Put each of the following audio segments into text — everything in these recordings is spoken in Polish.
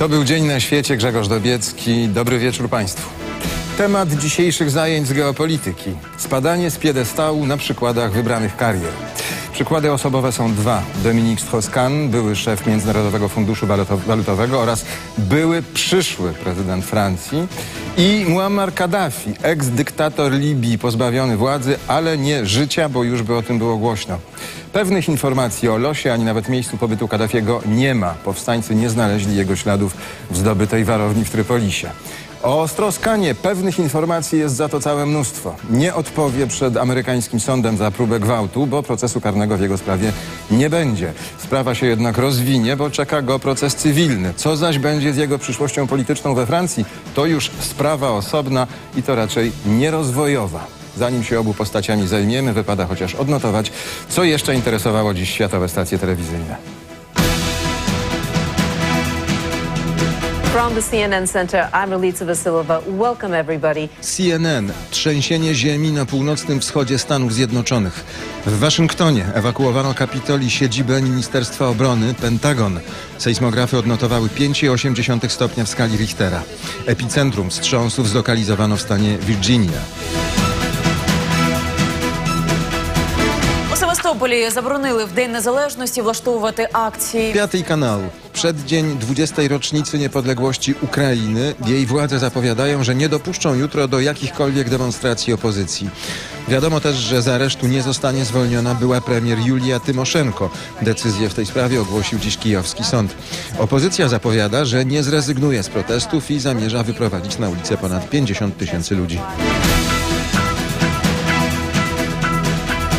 To był Dzień na świecie, Grzegorz Dobiecki. Dobry wieczór Państwu. Temat dzisiejszych zajęć z geopolityki. Spadanie z piedestału na przykładach wybranych karier. Przykłady osobowe są dwa. Dominik Strauss-Kahn, były szef Międzynarodowego Funduszu Waluto- Walutowego oraz były przyszły prezydent Francji i Muammar Kaddafi, eks-dyktator Libii, pozbawiony władzy, ale nie życia, bo już by o tym było głośno. Pewnych informacji o losie ani nawet miejscu pobytu Kaddafiego nie ma. Powstańcy nie znaleźli jego śladów w zdobytej warowni w Trypolisie. O Stroskanie pewnych informacji jest za to całe mnóstwo. Nie odpowie przed amerykańskim sądem za próbę gwałtu, bo procesu karnego w jego sprawie nie będzie. Sprawa się jednak rozwinie, bo czeka go proces cywilny. Co zaś będzie z jego przyszłością polityczną we Francji, to już sprawa osobna i to raczej nierozwojowa. Zanim się obu postaciami zajmiemy, wypada chociaż odnotować, co jeszcze interesowało dziś światowe stacje telewizyjne. From the CNN Center, I'm Elitsa Vasilova. Welcome, everybody. CNN. Trzęsienie ziemi na północnym wschodzie Stanów Zjednoczonych. W Waszyngtonie ewakuowano Kapitoli siedzibę Ministerstwa Obrony, Pentagon. Sejsmografy odnotowały 5,8 stopnia w skali Richtera. Epicentrum wstrząsów zlokalizowano w stanie Virginia. У Севастополі заборонили в День Незалежності влаштовувати акції. Piąty kanał. Przeddzień 20. rocznicy niepodległości Ukrainy. Jej władze zapowiadają, że nie dopuszczą jutro do jakichkolwiek demonstracji opozycji. Wiadomo też, że z aresztu nie zostanie zwolniona była premier Julia Tymoszenko. Decyzję w tej sprawie ogłosił dziś kijowski sąd. Opozycja zapowiada, że nie zrezygnuje z protestów i zamierza wyprowadzić na ulicę ponad 50 tysięcy ludzi.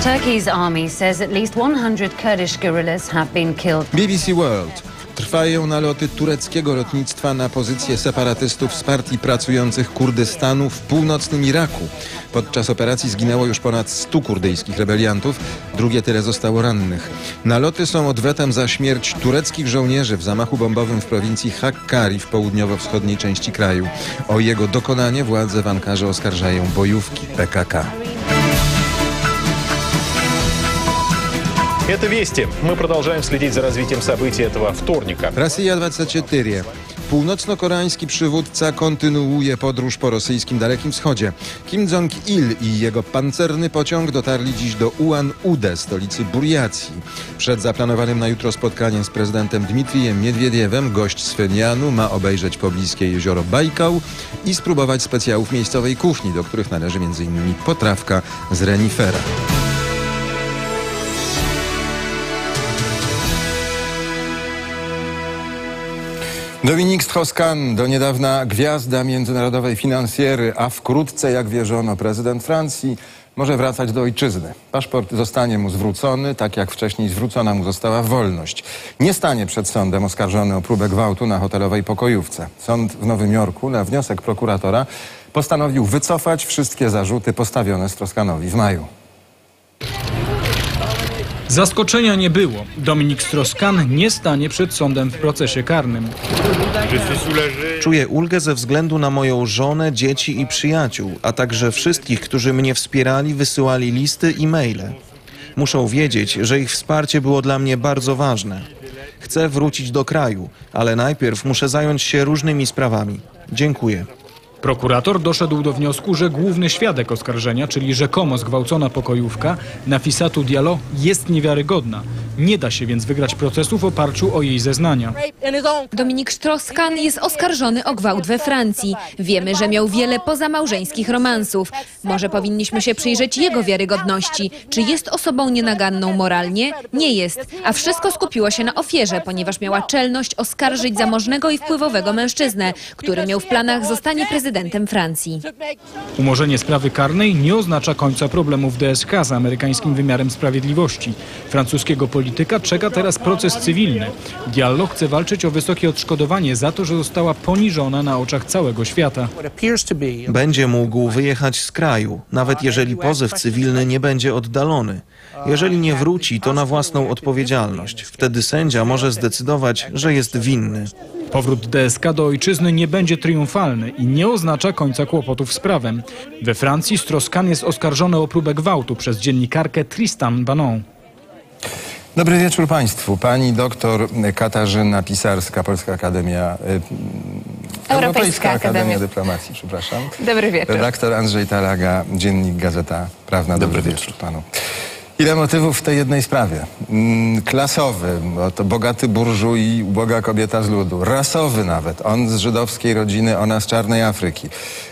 Turkey's army says at least 100 Kurdish guerrillas have been killed. BBC World. Trwają naloty tureckiego lotnictwa na pozycje separatystów z partii pracujących Kurdystanu w północnym Iraku. Podczas operacji zginęło już ponad 100 kurdyjskich rebeliantów, drugie tyle zostało rannych. Naloty są odwetem za śmierć tureckich żołnierzy w zamachu bombowym w prowincji Hakkari w południowo-wschodniej części kraju. O jego dokonanie władze w Ankarze oskarżają bojówki PKK. Это «Вести». Мы продолжаем следить за развитием событий этого вторника. Rosja 24. Północno-koreański przywódca kontynuuje podróż po rosyjskim Dalekim Wschodzie. Kim Jong-il i jego pancerny pociąg dotarli dziś do Ulan-Ude, stolicy Burjacji. Przed zaplanowanym na jutro spotkaniem z prezydentem Dmitrijem Miedwiediewem gość z Fenianu ma obejrzeć pobliskie jezioro Bajkał i spróbować specjałów miejscowej kuchni, do których należy m.in. potrawka z renifera. Dominik Strauss-Kahn, do niedawna gwiazda międzynarodowej finansjery, a wkrótce, jak wierzono, prezydent Francji, może wracać do ojczyzny. Paszport zostanie mu zwrócony, tak jak wcześniej zwrócona mu została wolność. Nie stanie przed sądem oskarżony o próbę gwałtu na hotelowej pokojówce. Sąd w Nowym Jorku na wniosek prokuratora postanowił wycofać wszystkie zarzuty postawione Strauss-Kahnowi w maju. Zaskoczenia nie było. Dominik Strauss-Kahn nie stanie przed sądem w procesie karnym. Czuję ulgę ze względu na moją żonę, dzieci i przyjaciół, a także wszystkich, którzy mnie wspierali, wysyłali listy i maile. Muszą wiedzieć, że ich wsparcie było dla mnie bardzo ważne. Chcę wrócić do kraju, ale najpierw muszę zająć się różnymi sprawami. Dziękuję. Prokurator doszedł do wniosku, że główny świadek oskarżenia, czyli rzekomo zgwałcona pokojówka, Nafisatu Diallo, jest niewiarygodna. Nie da się więc wygrać procesu w oparciu o jej zeznania. Dominik Strauss-Kahn jest oskarżony o gwałt we Francji. Wiemy, że miał wiele pozamałżeńskich romansów. Może powinniśmy się przyjrzeć jego wiarygodności. Czy jest osobą nienaganną moralnie? Nie jest. A wszystko skupiło się na ofierze, ponieważ miała czelność oskarżyć zamożnego i wpływowego mężczyznę, który miał w planach zostanie prezydentem Francji. Umorzenie sprawy karnej nie oznacza końca problemów DSK z amerykańskim wymiarem sprawiedliwości. Francuskiego polityka czeka teraz proces cywilny. Diallo chce walczyć o wysokie odszkodowanie za to, że została poniżona na oczach całego świata. Będzie mógł wyjechać z kraju, nawet jeżeli pozew cywilny nie będzie oddalony. Jeżeli nie wróci, to na własną odpowiedzialność. Wtedy sędzia może zdecydować, że jest winny. Powrót DSK do ojczyzny nie będzie triumfalny i nie oznacza końca kłopotów z prawem. We Francji Strauss-Kahn jest oskarżony o próbę gwałtu przez dziennikarkę Tristan Banon. Dobry wieczór Państwu. Pani doktor Katarzyna Pisarska, Polska Akademia... y, Europejska Akademia Akademia. Dyplomacji, przepraszam. Dobry wieczór. Redaktor Andrzej Talaga, Dziennik Gazeta Prawna. Dobry, wieczór Panu. Ile motywów w tej jednej sprawie? Mm, klasowy, bo to bogaty burżuj uboga kobieta z ludu. Rasowy nawet, on z żydowskiej rodziny, ona z czarnej Afryki.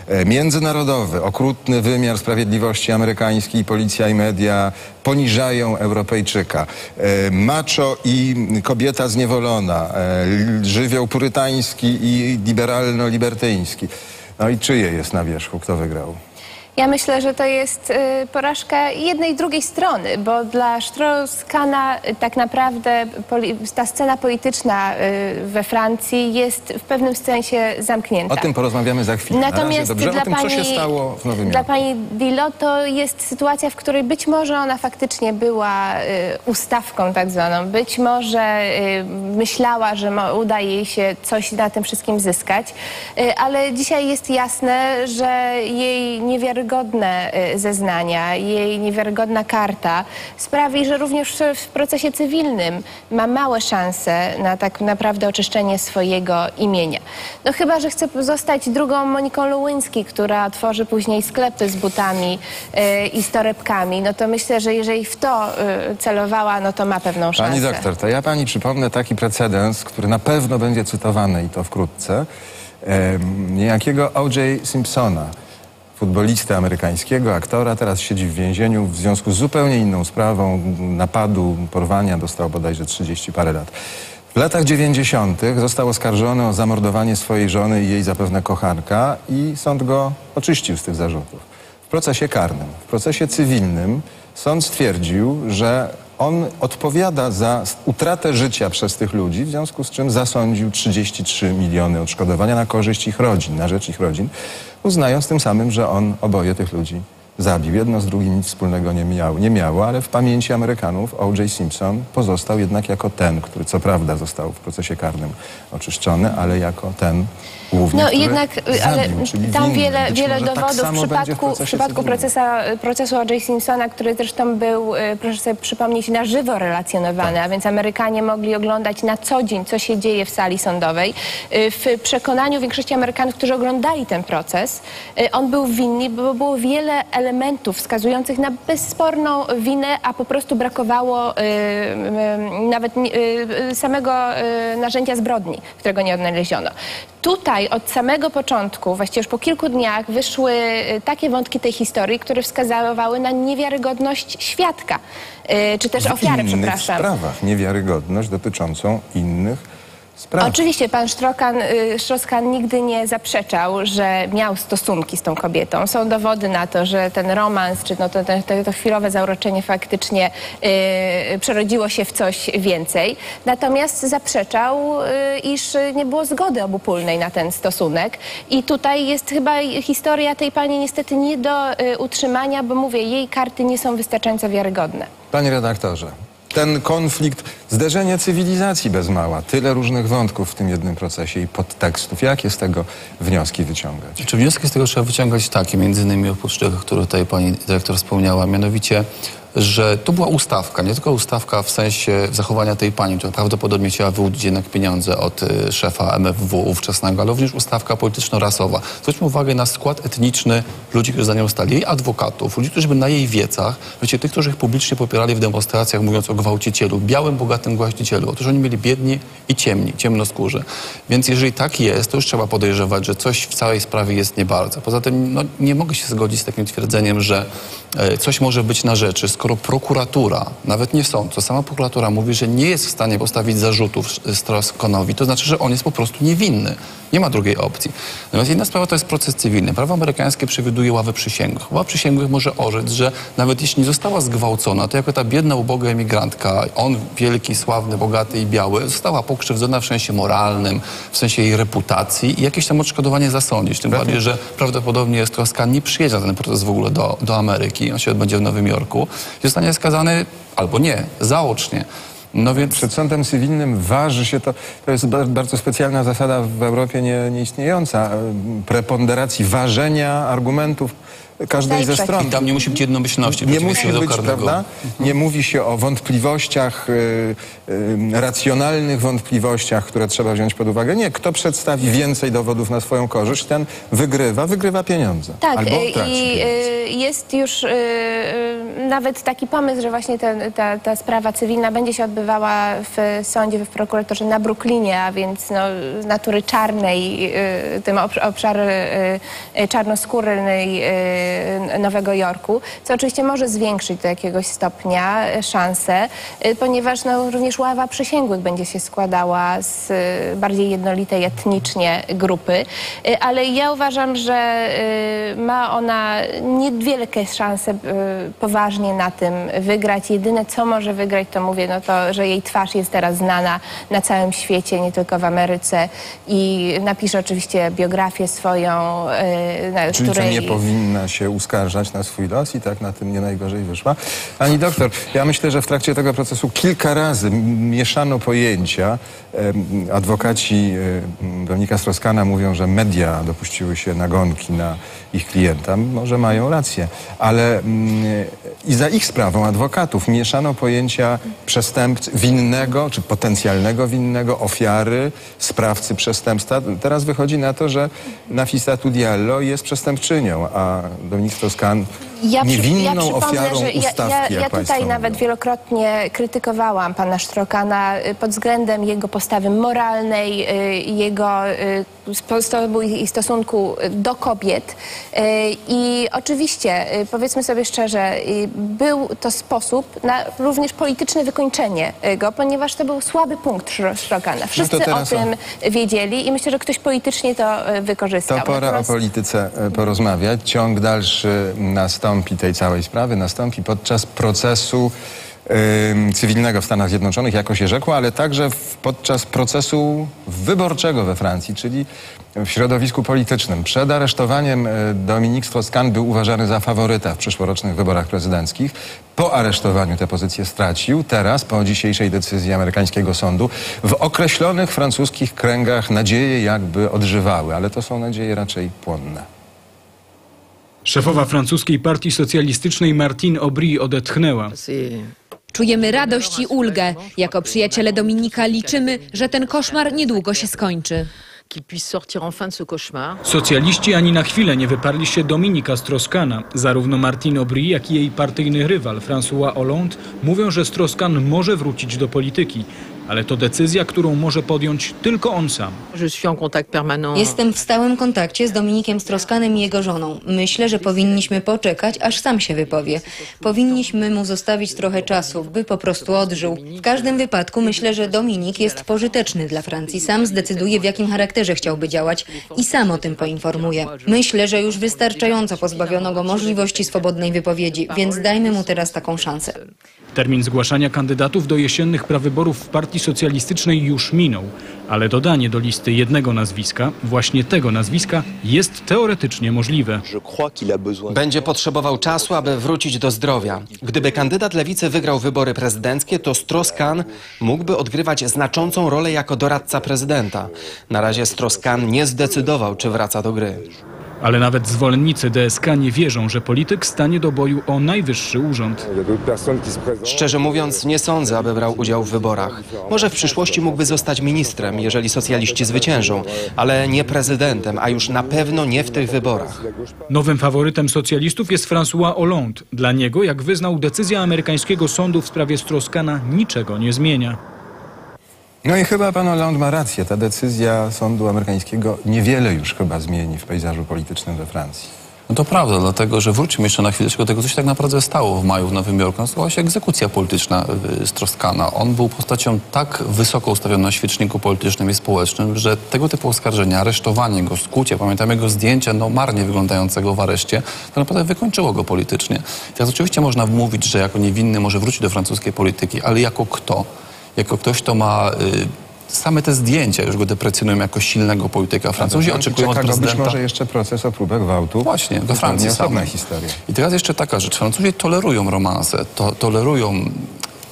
E, międzynarodowy, okrutny wymiar sprawiedliwości amerykańskiej, policja i media poniżają Europejczyka. E, macho i kobieta zniewolona, e, żywioł purytański i liberalno-libertyński. No i czyje jest na wierzchu? Kto wygrał? Ja myślę, że to jest y, porażka jednej i drugiej strony, bo dla Strauss-Kahna y, tak naprawdę ta scena polityczna y, we Francji jest w pewnym sensie zamknięta. O tym porozmawiamy za chwilę. Natomiast dobrze dla o tym, pani, co się stało w Nowym dla pani Dillot to jest sytuacja, w której być może ona faktycznie była ustawką tak zwaną. Być może myślała, że uda jej się coś na tym wszystkim zyskać, ale dzisiaj jest jasne, że jej niewiarygodne y, zeznania, jej niewiarygodna karta sprawi, że również w- procesie cywilnym ma małe szanse na tak naprawdę oczyszczenie swojego imienia. No chyba, że chce zostać drugą Moniką Lewinsky, która tworzy później sklepy z butami y, i z torebkami, no to myślę, że jeżeli w to y, celowała, no to ma pewną szansę. Pani doktor, to ja pani przypomnę taki precedens, który na pewno będzie cytowany i to wkrótce. Niejakiego O.J. Simpsona, futbolistę amerykańskiego, aktora, teraz siedzi w więzieniu w związku z zupełnie inną sprawą napadu, porwania, dostał bodajże 30 parę lat. W latach 90. został oskarżony o zamordowanie swojej żony i jej zapewne kochanka i sąd go oczyścił z tych zarzutów. W procesie karnym, w procesie cywilnym sąd stwierdził, że on odpowiada za utratę życia przez tych ludzi, w związku z czym zasądził 33 miliony odszkodowania na korzyść ich rodzin, na rzecz ich rodzin, uznając tym samym, że on oboje tych ludzi zabił. Jedno z drugim nic wspólnego nie miało, nie miało ale w pamięci Amerykanów O.J. Simpson pozostał jednak jako ten, który co prawda został w procesie karnym oczyszczony, ale jako ten głównie, No jednak, y, ale zabił, tam wiele, wiele tak dowodów w samo będzie przypadku, w procesie przypadku procesa, procesu O.J. Simpsona, który zresztą był, y, proszę sobie przypomnieć, na żywo relacjonowany, Tak. a więc Amerykanie mogli oglądać na co dzień, co się dzieje w sali sądowej. Y, W przekonaniu większości Amerykanów, którzy oglądali ten proces, y, on był winny, bo było wiele elementów wskazujących na bezsporną winę, a po prostu brakowało y, y, nawet y, y, samego y, narzędzia zbrodni, którego nie odnaleziono. Tutaj od samego początku, właściwie już po kilku dniach, wyszły y, takie wątki tej historii, które wskazywały na niewiarygodność świadka, y, czy też w ofiary, innych przepraszam. sprawach. Niewiarygodność dotyczącą innych spraw. Oczywiście pan Sztrokan, y, nigdy nie zaprzeczał, że miał stosunki z tą kobietą. Są dowody na to, że ten romans, czy no to, to, to, to chwilowe zauroczenie faktycznie y, przerodziło się w coś więcej. Natomiast zaprzeczał, y, iż nie było zgody obopólnej na ten stosunek. I tutaj jest chyba historia tej pani niestety nie do y, utrzymania, bo mówię, jej karty nie są wystarczająco wiarygodne. Panie redaktorze, ten konflikt, zderzenie cywilizacji bez mała, tyle różnych wątków w tym jednym procesie i podtekstów. Jakie z tego wnioski wyciągać? Czy wnioski z tego trzeba wyciągać takie, między innymi oprócz tych, które tutaj pani dyrektor wspomniała, mianowicie, że to była ustawka, nie tylko ustawka w sensie zachowania tej pani, która prawdopodobnie chciała wyłudzić jednak pieniądze od y, szefa MFW ówczesnego, ale również ustawka polityczno-rasowa. Zwróćmy uwagę na skład etniczny ludzi, którzy za nią stali, jej adwokatów, ludzi, którzy by na jej wiecach, wiecie, tych, którzy ich publicznie popierali w demonstracjach, mówiąc o gwałcicielu, białym, bogatym gwałcicielu. Otóż oni byli biedni i ciemni, ciemnoskórzy. Więc jeżeli tak jest, to już trzeba podejrzewać, że coś w całej sprawie jest nie bardzo. Poza tym no, nie mogę się zgodzić z takim twierdzeniem, że e, coś może być na rzeczy, skoro prokuratura, nawet nie sąd, to sama prokuratura mówi, że nie jest w stanie postawić zarzutów Strauss-Kahnowi, to znaczy, że on jest po prostu niewinny. Nie ma drugiej opcji. Natomiast jedna sprawa to jest proces cywilny. Prawo amerykańskie przewiduje ławę przysięgłych. Ława przysięgłych może orzec, że nawet jeśli nie została zgwałcona, to jako ta biedna, uboga emigrantka, on wielki, sławny, bogaty i biały, została pokrzywdzona w sensie moralnym, w sensie jej reputacji i jakieś tam odszkodowanie zasądzić. Tym bardziej, że prawdopodobnie Strauss-Kahn nie przyjedzie na ten proces w ogóle do, do Ameryki. On się odbędzie w Nowym Jorku zostanie skazany albo nie, zaocznie. No więc Przed sądem cywilnym waży się to, to jest ba- bardzo specjalna zasada w Europie nie, nieistniejąca, preponderacji ważenia argumentów każdej ze stron. I tam nie musi być jednomyślności. Nie musi być, prawda? Nie mówi się o wątpliwościach, y, y, racjonalnych wątpliwościach, które trzeba wziąć pod uwagę. Nie, kto przedstawi więcej dowodów na swoją korzyść, ten wygrywa, wygrywa pieniądze. Tak, Albo y, traci i pieniądze. jest już nawet taki pomysł, że właśnie ten, ta, ta sprawa cywilna będzie się odbywała w sądzie, w prokuraturze na Brooklynie, a więc no, z natury czarnej, tym obsz- obszary y, czarnoskórnej Nowego Jorku, co oczywiście może zwiększyć do jakiegoś stopnia y, szanse, y, ponieważ no, również ława przysięgłych będzie się składała z y, bardziej jednolitej etnicznie grupy, Y, ale ja uważam, że y, ma ona niewielkie szanse y, poważnie na tym wygrać. Jedyne, co może wygrać, to mówię, no to, że jej twarz jest teraz znana na całym świecie, nie tylko w Ameryce i napisze oczywiście biografię swoją, y, na Czyli której... nie powinna się uskarżać na swój los i tak na tym nie najgorzej wyszła. Pani doktor, ja myślę, że w trakcie tego procesu kilka razy mieszano pojęcia. Adwokaci Dominika Stroskana mówią, że media dopuściły się nagonki na ich klienta. Może mają rację, ale i za ich sprawą adwokatów mieszano pojęcia przestępcy winnego czy potencjalnego winnego, ofiary, sprawcy przestępstwa. Teraz wychodzi na to, że Nafisa Tudiallo jest przestępczynią, a Dominik Strauss-Kahn Ja, przy- niewinną ja przypomnę, ofiarą że ja, ustawki, ja, ja państwo tutaj nawet mówią. wielokrotnie krytykowałam pana Sztrokana y, pod względem jego postawy moralnej, y, jego y, sposobu i stosunku do kobiet. I oczywiście, powiedzmy sobie szczerze, był to sposób na również polityczne wykończenie go, ponieważ to był słaby punkt Sztrokana. Wszyscy o teraz o- tym wiedzieli i myślę, że ktoś politycznie to wykorzystał. To pora o polityce porozmawiać. Ciąg dalszy nastąpi tej całej sprawy, nastąpi podczas procesu cywilnego w Stanach Zjednoczonych, jako się rzekło, ale także podczas procesu wyborczego we Francji, czyli w środowisku politycznym. Przed aresztowaniem e, Dominik Strauss-Kahn był uważany za faworyta w przyszłorocznych wyborach prezydenckich. Po aresztowaniu tę pozycję stracił. Teraz, po dzisiejszej decyzji amerykańskiego sądu, w określonych francuskich kręgach nadzieje jakby odżywały, ale to są nadzieje raczej płonne. Szefowa francuskiej partii socjalistycznej Martine Aubry odetchnęła. Czujemy radość i ulgę. Jako przyjaciele Dominika liczymy, że ten koszmar niedługo się skończy. Socjaliści ani na chwilę nie wyparli się Dominika Stroskana. Zarówno Martine Aubry, jak i jej partyjny rywal François Hollande mówią, że Stroskan może wrócić do polityki. Ale to decyzja, którą może podjąć tylko on sam. Jestem w stałym kontakcie z Dominikiem Stroskanem i jego żoną. Myślę, że powinniśmy poczekać, aż sam się wypowie. Powinniśmy mu zostawić trochę czasu, by po prostu odżył. W każdym wypadku myślę, że Dominik jest pożyteczny dla Francji. Sam zdecyduje, w jakim charakterze chciałby działać i sam o tym poinformuje. Myślę, że już wystarczająco pozbawiono go możliwości swobodnej wypowiedzi, więc dajmy mu teraz taką szansę. Termin zgłaszania kandydatów do jesiennych prawyborów w Partii Socjalistycznej już minął, ale dodanie do listy jednego nazwiska, właśnie tego nazwiska, jest teoretycznie możliwe. Będzie potrzebował czasu, aby wrócić do zdrowia. Gdyby kandydat lewicy wygrał wybory prezydenckie, to Strauss-Kahn mógłby odgrywać znaczącą rolę jako doradca prezydenta. Na razie Strauss-Kahn nie zdecydował, czy wraca do gry. Ale nawet zwolennicy DSK nie wierzą, że polityk stanie do boju o najwyższy urząd. Szczerze mówiąc, nie sądzę, aby brał udział w wyborach. Może w przyszłości mógłby zostać ministrem, jeżeli socjaliści zwyciężą, ale nie prezydentem, a już na pewno nie w tych wyborach. Nowym faworytem socjalistów jest François Hollande. Dla niego, jak wyznał, decyzja amerykańskiego sądu w sprawie Stroskana niczego nie zmienia. No i chyba pan Hollande ma rację. Ta decyzja sądu amerykańskiego niewiele już chyba zmieni w pejzażu politycznym we Francji. No to prawda, dlatego że wróćmy jeszcze na chwileczkę do tego, co się tak naprawdę stało w maju w Nowym Jorku. Nastała się egzekucja polityczna y, Stroskana. On był postacią tak wysoko ustawioną na świeczniku politycznym i społecznym, że tego typu oskarżenia, aresztowanie go, skucie, pamiętam jego zdjęcia no marnie wyglądającego w areszcie, to naprawdę wykończyło go politycznie. Teraz oczywiście można mówić, że jako niewinny może wrócić do francuskiej polityki, ale jako kto? Jako ktoś, kto ma... Y, Same te zdjęcia już go deprecjonują jako silnego polityka. Francuzi oczekują od go być prezydenta... może jeszcze proces o próbę gwałtu. Właśnie, do Francji samej. historia. I teraz jeszcze taka rzecz. Francuzi tolerują romanse, to, tolerują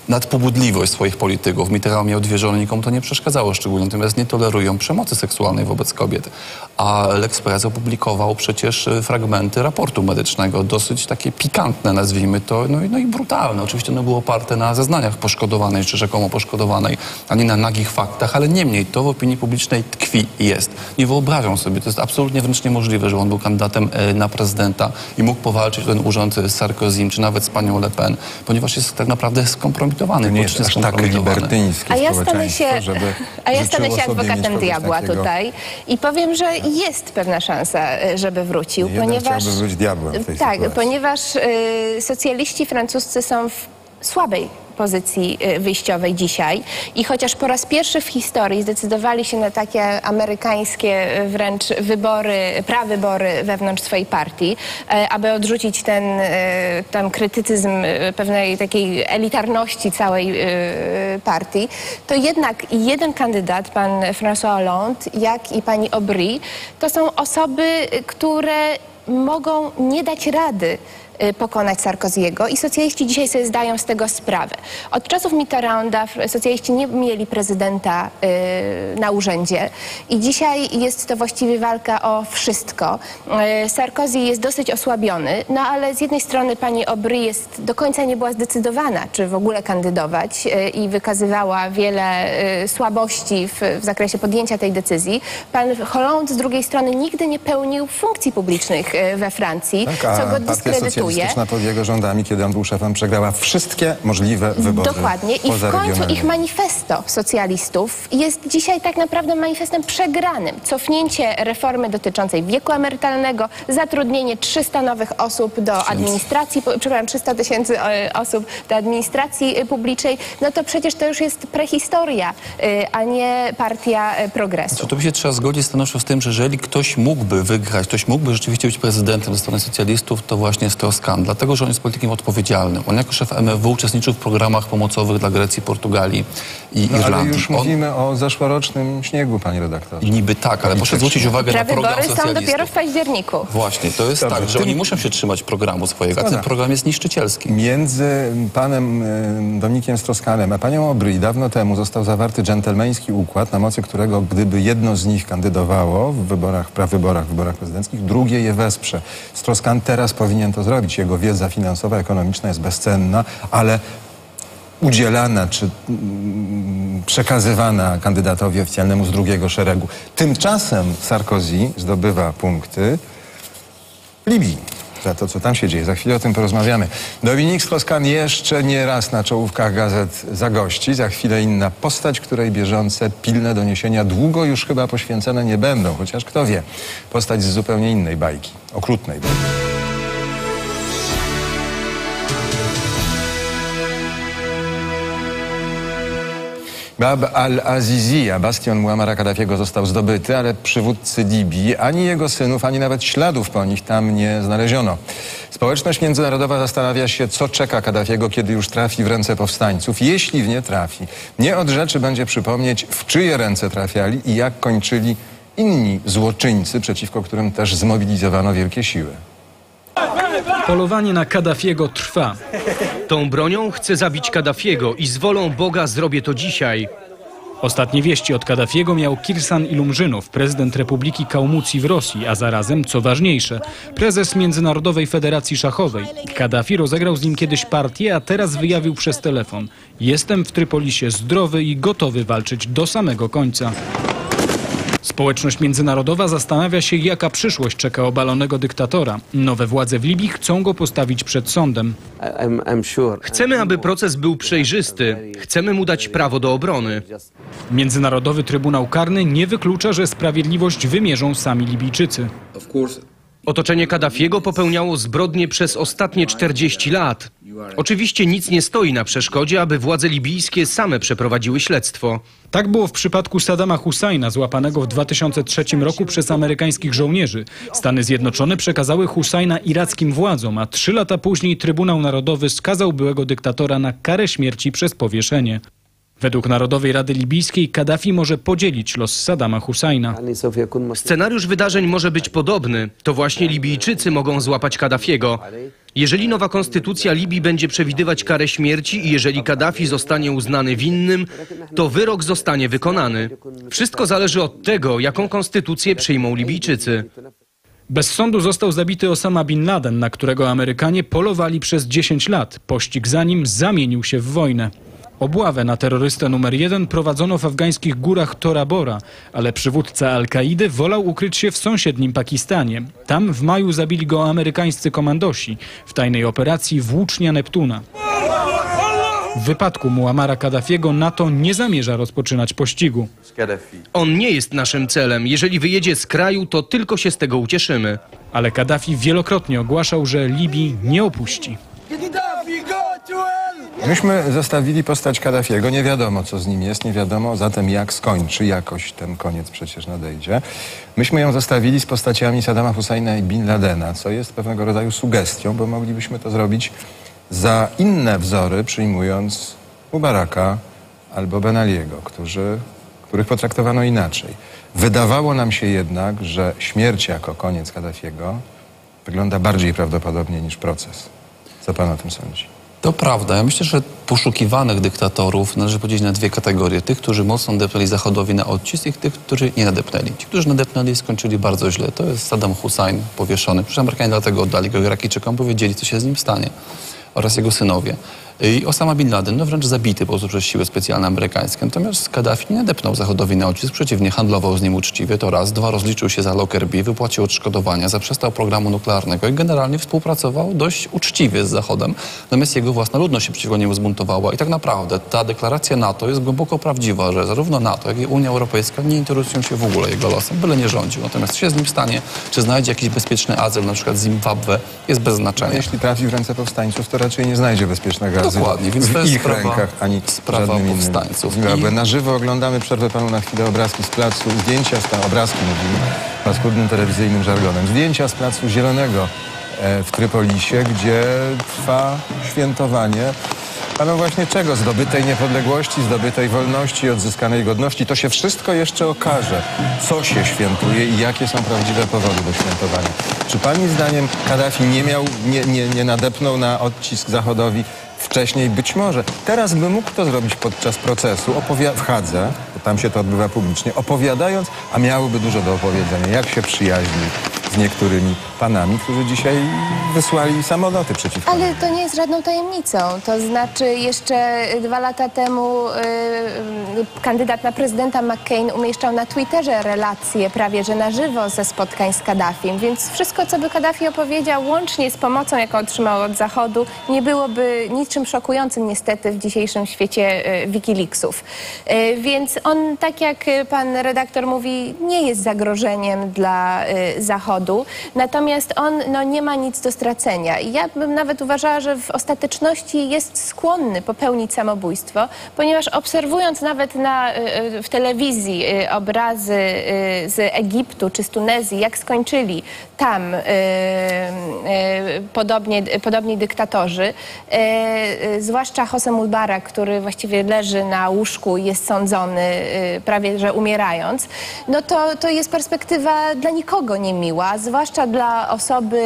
nadpobudliwość swoich polityków. Mitterrand miał dwie żony, nikomu to nie przeszkadzało szczególnie, natomiast nie tolerują przemocy seksualnej wobec kobiet. A L'Express opublikował przecież e, fragmenty raportu medycznego, dosyć takie pikantne, nazwijmy to, no i, no i brutalne. Oczywiście ono było oparte na zeznaniach poszkodowanej, czy rzekomo poszkodowanej, a nie na nagich faktach, ale niemniej to w opinii publicznej tkwi i jest. Nie wyobrażam sobie, to jest absolutnie wręcz niemożliwe, że on był kandydatem e, na prezydenta i mógł powalczyć o ten urząd z Sarkozym, czy nawet z panią Le Pen, ponieważ jest tak naprawdę skompromitowany. Nie jest aż tak libertyńskie A ja stanę się, żeby a ja stanę się adwokatem diabła takiego. tutaj i powiem, że jest pewna szansa, żeby wrócił, Jeden ponieważ... chciałby być diabłem w tej Tak, sytuacji. ponieważ y, socjaliści francuscy są w słabej pozycji y, wyjściowej dzisiaj. I chociaż po raz pierwszy w historii zdecydowali się na takie amerykańskie y, wręcz wybory, prawybory wewnątrz swojej partii, e, aby odrzucić ten, y, ten krytycyzm y, pewnej takiej elitarności całej y, partii, to jednak i jeden kandydat, pan François Hollande, jak i pani Aubry, to są osoby, y, które mogą nie dać rady y, pokonać Sarkoziego i socjaliści dzisiaj sobie zdają z tego sprawę. Od czasów Mitterranda socjaliści nie mieli prezydenta y, na urzędzie i dzisiaj jest to właściwie walka o wszystko. Y, Sarkozy jest dosyć osłabiony, no ale z jednej strony pani Aubry jest do końca nie była zdecydowana, czy w ogóle kandydować i wykazywała wiele słabości w, w zakresie podjęcia tej decyzji. Pan Hollande z drugiej strony nigdy nie pełnił funkcji publicznych we Francji, Tak, co go partia dyskredytuje. socjalistyczna pod jego rządami, kiedy on był szefem, przegrała wszystkie możliwe wybory Dokładnie. I w końcu ich manifesto socjalistów jest dzisiaj tak naprawdę manifestem przegranym. Cofnięcie reformy dotyczącej wieku emerytalnego, zatrudnienie 300 nowych osób do administracji, przepraszam, 300 tysięcy e, osób do administracji e, publicznej, no to przecież to już jest prehistoria, e, a nie partia e, progresu. Czy to by się trzeba zgodzić stanowczo z tym, że jeżeli ktoś mógłby wygrać, ktoś mógłby rzeczywiście być prezydentem ze strony socjalistów, to właśnie jest Strauss-Kahn, dlatego że on jest politykiem odpowiedzialnym. On jako szef MFW uczestniczył w programach pomocowych dla Grecji, Portugalii i No, ale Irlandii. już on, mówimy o zeszłorocznym śniegu, panie redaktorze. Niby tak, ale proszę zwrócić uwagę na program Prawybory są dopiero w październiku. Właśnie, to jest Dobra, tak, że oni muszą się trzymać programu swojego, a ten program jest niszczycielski. Między panem y, Dominikiem Stroskanem a panią Obry dawno temu został zawarty dżentelmeński układ, na mocy którego gdyby jedno z nich kandydowało w wyborach, prawyborach, w wyborach prezydenckich, drugie je wesprze. Stroskan teraz powinien to zrobić. Jego wiedza finansowa, ekonomiczna jest bezcenna, ale udzielana czy mm, przekazywana kandydatowi oficjalnemu z drugiego szeregu. Tymczasem Sarkozy zdobywa punkty Libii. Za to, co tam się dzieje. Za chwilę o tym porozmawiamy. Dominik Stroskan jeszcze nie raz na czołówkach gazet zagości. Za chwilę inna postać, której bieżące, pilne doniesienia długo już chyba poświęcone nie będą. Chociaż kto wie, postać z zupełnie innej bajki. Okrutnej bajki. Bab al-Azizia, bastion Muammara Kaddafiego został zdobyty, ale przywódcy Libii, ani jego synów, ani nawet śladów po nich tam nie znaleziono. Społeczność międzynarodowa zastanawia się, co czeka Kaddafiego, kiedy już trafi w ręce powstańców. Jeśli w nie trafi, nie od rzeczy będzie przypomnieć, w czyje ręce trafiali i jak kończyli inni złoczyńcy, przeciwko którym też zmobilizowano wielkie siły. Polowanie na Kaddafiego trwa. Tą bronią chcę zabić Kaddafiego i z wolą Boga zrobię to dzisiaj. Ostatnie wieści od Kaddafiego miał Kirsan Ilumżynow, prezydent Republiki Kaumucji w Rosji, a zarazem, co ważniejsze, prezes Międzynarodowej Federacji Szachowej. Kaddafi rozegrał z nim kiedyś partię, a teraz wyjawił przez telefon. Jestem w Trypolisie zdrowy i gotowy walczyć do samego końca. Społeczność międzynarodowa zastanawia się, jaka przyszłość czeka obalonego dyktatora. Nowe władze w Libii chcą go postawić przed sądem. Chcemy, aby proces był przejrzysty. Chcemy mu dać prawo do obrony. Międzynarodowy Trybunał Karny nie wyklucza, że sprawiedliwość wymierzą sami Libijczycy. Otoczenie Kaddafiego popełniało zbrodnie przez ostatnie 40 lat. Oczywiście nic nie stoi na przeszkodzie, aby władze libijskie same przeprowadziły śledztwo. Tak było w przypadku Saddama Husajna, złapanego w 2003 roku przez amerykańskich żołnierzy. Stany Zjednoczone przekazały Husajna irackim władzom, a trzy lata później Trybunał Narodowy skazał byłego dyktatora na karę śmierci przez powieszenie. Według Narodowej Rady Libijskiej Kaddafi może podzielić los Saddama Husajna. Scenariusz wydarzeń może być podobny. To właśnie Libijczycy mogą złapać Kaddafiego. Jeżeli nowa konstytucja Libii będzie przewidywać karę śmierci i jeżeli Kaddafi zostanie uznany winnym, to wyrok zostanie wykonany. Wszystko zależy od tego, jaką konstytucję przyjmą Libijczycy. Bez sądu został zabity Osama Bin Laden, na którego Amerykanie polowali przez 10 lat. Pościg za nim zamienił się w wojnę. Obławę na terrorystę numer jeden prowadzono w afgańskich górach Tora Bora, ale przywódca Al-Kaidy wolał ukryć się w sąsiednim Pakistanie. Tam w maju zabili go amerykańscy komandosi w tajnej operacji Włócznia Neptuna. W wypadku Muamara Kaddafiego NATO nie zamierza rozpoczynać pościgu. On nie jest naszym celem. Jeżeli wyjedzie z kraju, to tylko się z tego ucieszymy. Ale Kaddafi wielokrotnie ogłaszał, że Libii nie opuści. Myśmy zostawili postać Kaddafiego, nie wiadomo co z nim jest, nie wiadomo zatem jak skończy, jakoś ten koniec przecież nadejdzie. Myśmy ją zostawili z postaciami Saddama Husajna i Bin Ladena, co jest pewnego rodzaju sugestią, bo moglibyśmy to zrobić za inne wzory, przyjmując Mubaraka albo Ben Aliego, którzy, których potraktowano inaczej. Wydawało nam się jednak, że śmierć jako koniec Kaddafiego wygląda bardziej prawdopodobnie niż proces. Co pan o tym sądzi? To prawda. Ja myślę, że poszukiwanych dyktatorów należy podzielić na dwie kategorie. Tych, którzy mocno nadepnęli Zachodowi na odcisk i tych, którzy nie nadepnęli. Ci, którzy nadepnęli, skończyli bardzo źle. To jest Saddam Hussein powieszony. Przecież Amerykanie dlatego oddali go Irakijczykom, bo wiedzieli, co się z nim stanie. Oraz jego synowie. I Osama Bin Laden, no wręcz zabity po prostu przez siły specjalne amerykańskie. Natomiast Kaddafi nie nadepnął Zachodowi na odcisk, przeciwnie, handlował z nim uczciwie, to raz. Dwa, rozliczył się za Lockerbie, wypłacił odszkodowania, zaprzestał programu nuklearnego i generalnie współpracował dość uczciwie z Zachodem. Natomiast jego własna ludność się przeciwko niemu zbuntowała. I tak naprawdę ta deklaracja NATO jest głęboko prawdziwa, że zarówno NATO, jak i Unia Europejska nie interesują się w ogóle jego losem, byle nie rządził. Natomiast się z nim stanie, czy znajdzie jakiś bezpieczny azyl, na przykład Zimbabwe, jest bez znaczenia. Jeśli trafi w ręce powstańców, to raczej nie znajdzie bezpiecznego azylu Dokładnie, więc w to jest ich sprawa- rękach, ani sprawa żadnym powstańców. Innym. I- Na żywo oglądamy, przerwę panu na chwilę, obrazki z placu, zdjęcia z tam, obrazki mówimy, paskudnym telewizyjnym żargonem. Zdjęcia z placu Zielonego e, w Trypolisie, gdzie trwa świętowanie no właśnie czego? Zdobytej niepodległości, zdobytej wolności, odzyskanej godności. To się wszystko jeszcze okaże, co się świętuje i jakie są prawdziwe powody do świętowania. Czy pani zdaniem Kaddafi nie miał, nie, nie, nie nadepnął na odcisk Zachodowi wcześniej? Być może. Teraz by mógł to zrobić podczas procesu, opowia- w Hadze, bo tam się to odbywa publicznie, opowiadając, a miałoby dużo do opowiedzenia, jak się przyjaźni z niektórymi panami, którzy dzisiaj wysłali samoloty przeciwko Ale to nie jest żadną tajemnicą. To znaczy jeszcze dwa lata temu y, kandydat na prezydenta McCain umieszczał na Twitterze relacje prawie że na żywo ze spotkań z Kaddafim, więc wszystko, co by Kaddafi opowiedział, łącznie z pomocą, jaką otrzymał od Zachodu, nie byłoby niczym szokującym niestety w dzisiejszym świecie y, Wikileaksów. Y, więc on, tak jak pan redaktor mówi, nie jest zagrożeniem dla y, Natomiast on no, nie ma nic do stracenia. I ja bym nawet uważała, że w ostateczności jest skłonny popełnić samobójstwo, ponieważ obserwując nawet na, y, y, w telewizji y, obrazy z Egiptu czy z Tunezji, jak skończyli tam podobnie, podobni dyktatorzy, zwłaszcza José Mubarak, który właściwie leży na łóżku i jest sądzony prawie że umierając, no to, to jest perspektywa dla nikogo niemiła, zwłaszcza dla osoby,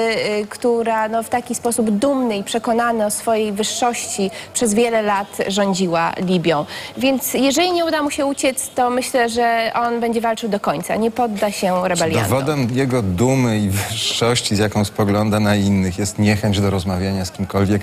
y, która no, w taki sposób dumny i przekonany o swojej wyższości przez wiele lat rządziła Libią. Więc jeżeli nie uda mu się uciec, to myślę, że on będzie walczył do końca, nie podda się rebeliantom. Dowodem jego dumy i wyższości, z jaką spogląda na innych, jest niechęć do rozmawiania z kimkolwiek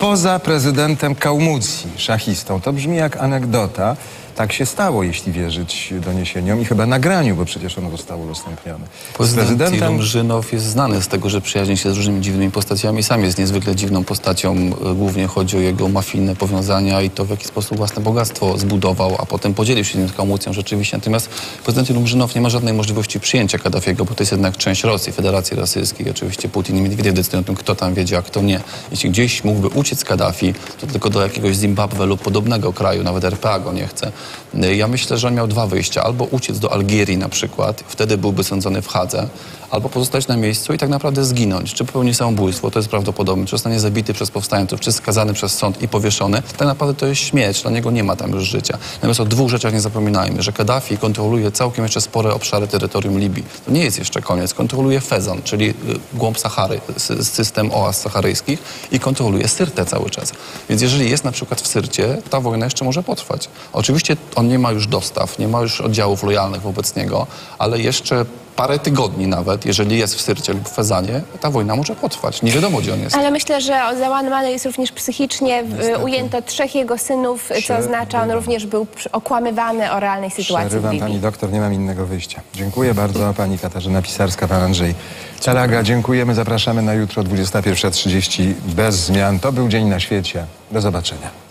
poza prezydentem Kaumucji, szachistą. To brzmi jak anegdota. Tak się stało, jeśli wierzyć doniesieniom i chyba nagraniu, bo przecież ono zostało udostępnione. Z Prezydent prezydentem Ilumrzynow jest znany z tego, że przyjaźni się z różnymi dziwnymi postaciami. Sam jest niezwykle dziwną postacią. E, Głównie chodzi o jego mafijne powiązania i to, w jaki sposób własne bogactwo zbudował, a potem podzielił się nim z Kamucją rzeczywiście. Natomiast prezydent Ilumrzynow nie ma żadnej możliwości przyjęcia Kaddafiego, bo to jest jednak część Rosji, Federacji Rosyjskiej. Oczywiście Putin i Miedwiediew decydują o tym, kto tam wiedzie, a kto nie. Jeśli gdzieś mógłby uciec uciec Kaddafi, to tylko do jakiegoś Zimbabwe lub podobnego kraju, nawet RPA go nie chce. Ja myślę, że on miał dwa wyjścia. Albo uciec do Algierii na przykład, wtedy byłby sądzony w Hadze, albo pozostać na miejscu i tak naprawdę zginąć. Czy popełni samobójstwo, to jest prawdopodobne, czy zostanie zabity przez powstańców, czy skazany przez sąd i powieszony, tak naprawdę to jest śmierć, dla niego nie ma tam już życia. Natomiast o dwóch rzeczach nie zapominajmy, że Kaddafi kontroluje całkiem jeszcze spore obszary terytorium Libii. To nie jest jeszcze koniec. Kontroluje Fezan, czyli y, głąb Sahary, sy- system oaz saharyjskich i kontroluje Syrtę cały czas. Więc jeżeli jest na przykład w Syrcie, ta wojna jeszcze może potrwać. Oczywiście on nie ma już dostaw, nie ma już oddziałów lojalnych wobec niego, ale jeszcze parę tygodni nawet, jeżeli jest w Syrcie lub w Fezanie, ta wojna może potrwać. Nie wiadomo, gdzie on jest. Ale myślę, że załamany jest również psychicznie. W- Ujęto trzech jego synów, co oznacza, on również był okłamywany o realnej sytuacji w Przerywam Libii. pani doktor, nie mam innego wyjścia. Dziękuję bardzo pani Katarzyna Pisarska, pan Andrzej Celaga. Dziękujemy, zapraszamy na jutro 21.30 bez zmian. To był Dzień na świecie. Do zobaczenia.